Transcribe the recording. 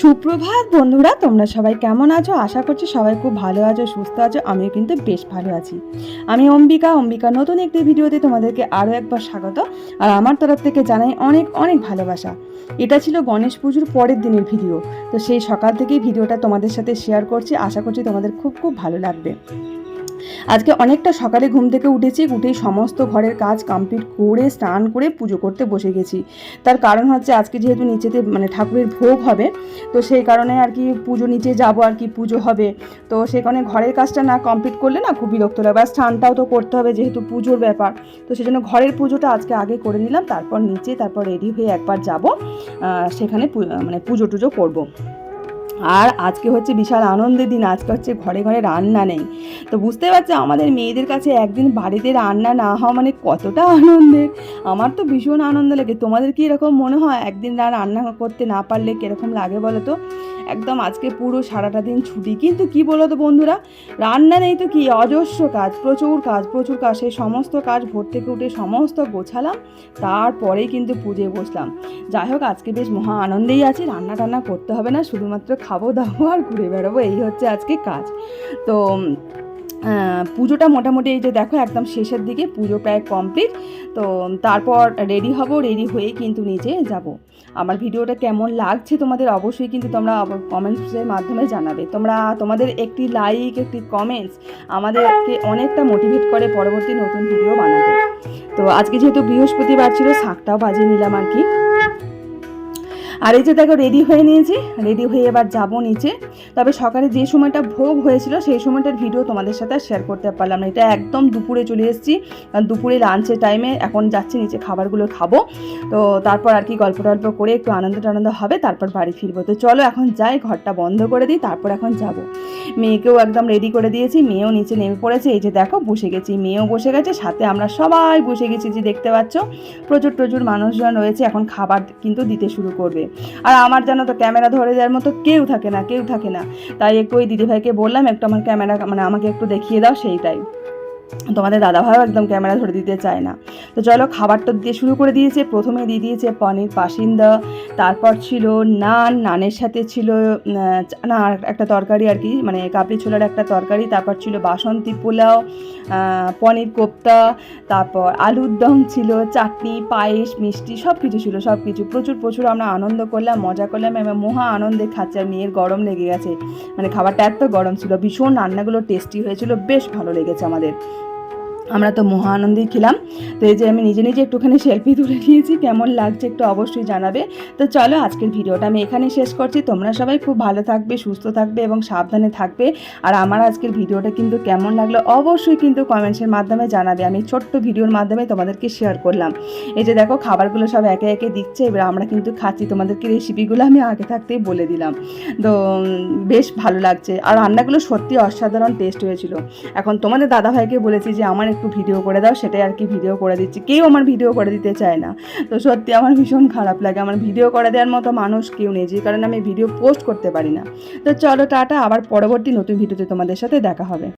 সুপ্রভাত বন্ধুরা, তোমরা সবাই কেমন আছো? আশা করছি সবাই খুব ভালো আছো, সুস্থ আছো, আমিও কিন্তু বেশ ভালো আছি। আমি অম্বিকা অম্বিকা নতুন একটি ভিডিওতে তোমাদেরকে আরও একবার স্বাগত। আর আমার তরফ থেকে জানাই অনেক অনেক ভালোবাসা। এটা ছিল গণেশ পুজোর পরের দিনের ভিডিও। তো সেই সকাল থেকেই ভিডিওটা তোমাদের সাথে শেয়ার করছি। আশা করছি তোমাদের খুব খুব ভালো লাগবে। আজকে অনেকটা সকালে ঘুম থেকে উঠেছি, উঠেই সমস্ত ঘরের কাজ কমপ্লিট করে, স্নান করে পুজো করতে বসে গেছি। তার কারণ হচ্ছে আজকে যেহেতু নিচেতে মানে ঠাকুরের ভোগ হবে, তো সেই কারণে আর কি পুজো নিচে যাব আর কি, পুজো হবে। তো সেই কারণে ঘরের কাজটা না কমপ্লিট করলে না খুব বিরক্ত লাগে আর স্নানটাও তো করতে হবে যেহেতু পুজোর ব্যাপার। তো সেই জন্য ঘরের পুজোটা আজকে আগে করে নিলাম, তারপর নিচে, তারপর রেডি হয়ে একবার যাব সেখানে মানে পুজো টুজো করব। আর আজকে হচ্ছে বিশাল আনন্দের দিন, আজকে হচ্ছে ঘরে ঘরে রান্না নেই। তো বুঝতে পারছ, আমাদের মেয়েদের কাছে একদিন বাড়িতে রান্না না হওয়া মানে কতটা আনন্দের? আমার তো ভীষণ আনন্দ লাগে। তোমাদের কি এরকম মনে হয়, একদিন না রান্না করতে না পারলে কীরকম লাগে বলো তো? একদম আজকে পুরো সারাটা দিন ছুটি। কিন্তু কি বলো তো বন্ধুরা, রান্না নেই তো কি? অজস্র কাজ, প্রচুর কাজ প্রচুর কাজ। সেই সমস্ত কাজ ভোর থেকে উঠে সমস্ত গোছালাম, তারপরেই কিন্তু পুজোয় বসলাম। যাই হোক, আজকে বেশ মহা আনন্দেই আছি। রান্না টান্না করতে হবে না, শুধুমাত্র খাব দাবো আর ঘুরে বেড়াবো, এই হচ্ছে আজকে কাজ। তো পুজোটা মোটামুটি এই যে দেখো, একদম শেষের দিকে পুজো প্রায় কমপ্লিট। তো তারপর রেডি হব, রেডি হয়ে কিন্তু নিচে যাব। আমার ভিডিওটা কেমন লাগছে তোমাদের অবশ্যই কিন্তু তোমরা কমেন্টসের মাধ্যমে জানাবে। তোমরা তোমাদের একটি লাইক একটি কমেন্টস আমাদেরকে অনেকটা মোটিভেট করে পরবর্তী নতুন ভিডিও বানাতে। তো, আজকে যেহেতু বৃহস্পতিবার ছিল, শাকটাও বাজিয়ে নিলাম আর কি। আর এই যে দেখো রেডি হয়ে নিয়েছি। রেডি হয়ে এবার যাব নিচে। তবে সকালে যে সময়টা ভোগ হয়েছিল, সেই সময়টার ভিডিও তোমাদের সাথে শেয়ার করতে পারলাম না। এটা একদম দুপুরে চলে এসেছি। কারণ দুপুরে লাঞ্চের টাইমে এখন যাচ্ছি, নিচে খাবারগুলো খাব। তো তারপর আর কি গল্প টল্প করে একটু আনন্দ টানন্দ হবে, তারপর বাড়ি ফিরবো। তো চলো এখন যাই, ঘরটা বন্ধ করে দিই, তারপর এখন যাব। মেয়েকেও একদম রেডি করে দিয়েছি, মেয়েও নিচে নেমে পড়েছে। এই যে দেখো, বসে গেছি। মেয়েও বসে গেছে, সাথে আমরা সবাই বসে গেছি, যে দেখতে পাচ্ছ। প্রচুর প্রচুর মানুষজন রয়েছে, এখন খাবার কিন্তু দিতে শুরু করবে। আর আমার যেন তো ক্যামেরা ধরে যাওয়ার মতো কেউ থাকে না, কেউ থাকে না। তাই একটু ওই দিদিভাইকে বললাম, একটু আমার ক্যামেরা মানে আমাকে একটু দেখিয়ে দাও সেইটাই। তোমাদের দাদাভাইও একদম ক্যামেরা ধরে দিতে চায় না। তো চলো খাবারটা দিয়ে শুরু করে দিয়েছে। প্রথমে দিয়ে দিয়েছে পনির পাসিন্দা, তারপর ছিল নান, নানের সাথে ছিল না, একটা তরকারি আর কি মানে কাবলি ছোলার একটা তরকারি, তারপর ছিল বাসন্তী পোলাও পনির কোপ্তা, তারপর আলুর দম ছিল, চাটনি, পায়েস, মিষ্টি সব কিছু ছিল সব কিছু প্রচুর প্রচুর আমরা আনন্দ করলাম, মজা করলাম, এবং মহা আনন্দে খাচ্ছে, আর মেয়ের গরম লেগে গেছে। মানে খাবারটা এত গরম ছিল, ভীষণ রান্নাগুলো টেস্টি হয়েছিল, বেশ ভালো লেগেছে আমাদের। আমরা তো মহা আনন্দেই খেলাম। তো এই যে আমি নিজে নিজে একটুখানি সেলফি তুলে নিয়েছি, কেমন লাগছে একটু অবশ্যই জানাবে। তো চলো আজকের ভিডিওটা আমি এখানে শেষ করছি। তোমরা সবাই খুব ভালো থাকবে, সুস্থ থাকবে এবং সাবধানে থাকবে। আর আমার আজকের ভিডিওটা কিন্তু কেমন লাগল অবশ্যই কিন্তু কমেন্টসের মাধ্যমে জানাবে। আমি ছোট্ট ভিডিওর মাধ্যমে তোমাদেরকে শেয়ার করলাম। এই যে দেখো, খাবারগুলো সব একে একে দিচ্ছে। এবার আমরা কিন্তু খাচ্ছি। তোমাদেরকে রেসিপিগুলো আমি আগে থাকতেই বলে দিলাম। তো বেশ ভালো লাগছে। আর রান্নাগুলো সত্যি অসাধারণ টেস্ট হয়েছিল। এখন তোমাদের দাদাভাইকে বলেছি যে, আমার একটু ভিডিও করে দাও, সেটাই আর কি ভিডিও করে দিচ্ছি। কেউ আমার ভিডিও করে দিতে চায় না। তো সত্যি আমার ভীষণ খারাপ লাগে। আমার ভিডিও করে দেওয়ার মতো মানুষ কেউ নেই, যে কারণে আমি ভিডিও পোস্ট করতে পারি না। তো চলো, টাটা। আবার পরবর্তী নতুন ভিডিওতে তোমাদের সাথে দেখা হবে।